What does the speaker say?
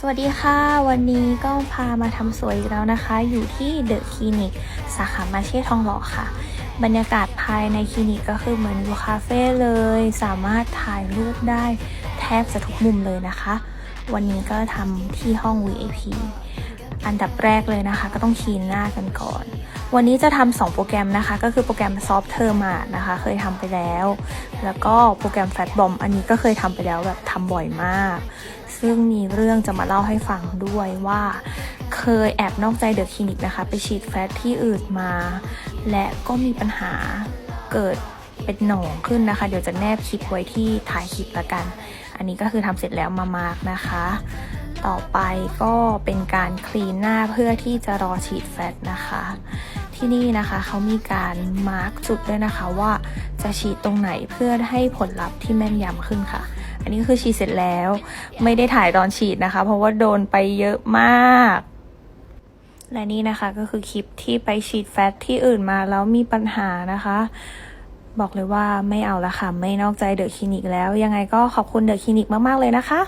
สวัสดีค่ะ วันนี้ก็พามาทำสวยอีกแล้วนะคะ อยู่ที่เดอะคลินิกสาขามาเช่ทองหล่อค่ะ บรรยากาศภายในคลินิกก็คือเหมือนอยู่คาเฟ่เลย สามารถถ่ายรูปได้แทบจะทุกมุมเลยนะคะ วันนี้ก็ทำที่ห้อง VIP อันดับแรกเลยนะคะ ก็ต้องคลีนหน้ากันก่อน วันนี้จะทำสองโปรแกรมนะคะ ก็คือโปรแกรม Soft t e r m a นะคะ เคยทำไปแล้ว แล้วก็โปรแกรม Fat Bomb อันนี้ก็เคยทำไปแล้วแบบทำบ่อยมาก ซึ่งมีเรื่องจะมาเล่าให้ฟังด้วยว่า เคยแอบนอกใจเดอะคลินิกนะคะ ไปฉีดแฟตที่อื่นมา และก็มีปัญหาเกิดเป็นหนองขึ้นนะคะ เดี๋ยวจะแนบคลิปไว้ที่ถ่ายคลิปละกัน อันนี้ก็คือทำเสร็จแล้วมามาร์กนะคะ ต่อไปก็เป็นการคลีนหน้าเพื่อที่จะรอฉีดแฟตนะคะที่นี่นะคะเขามีการมาร์กจุดด้วยนะคะว่าจะฉีดตรงไหนเพื่อให้ผลลัพธ์ที่แม่นยำขึ้นค่ะ อันนี้คือฉีดเสร็จแล้ว ไม่ได้ถ่ายตอนฉีดนะคะ เพราะว่าโดนไปเยอะมาก และนี่นะคะก็คือคลิปที่ไปฉีดแฟตที่อื่นมาแล้วมีปัญหานะคะ บอกเลยว่าไม่เอาละค่ะ ไม่นอกใจเดอะคลินิกแล้ว ยังไงก็ขอบคุณเดอะคลินิกมาก ๆ เลยนะคะ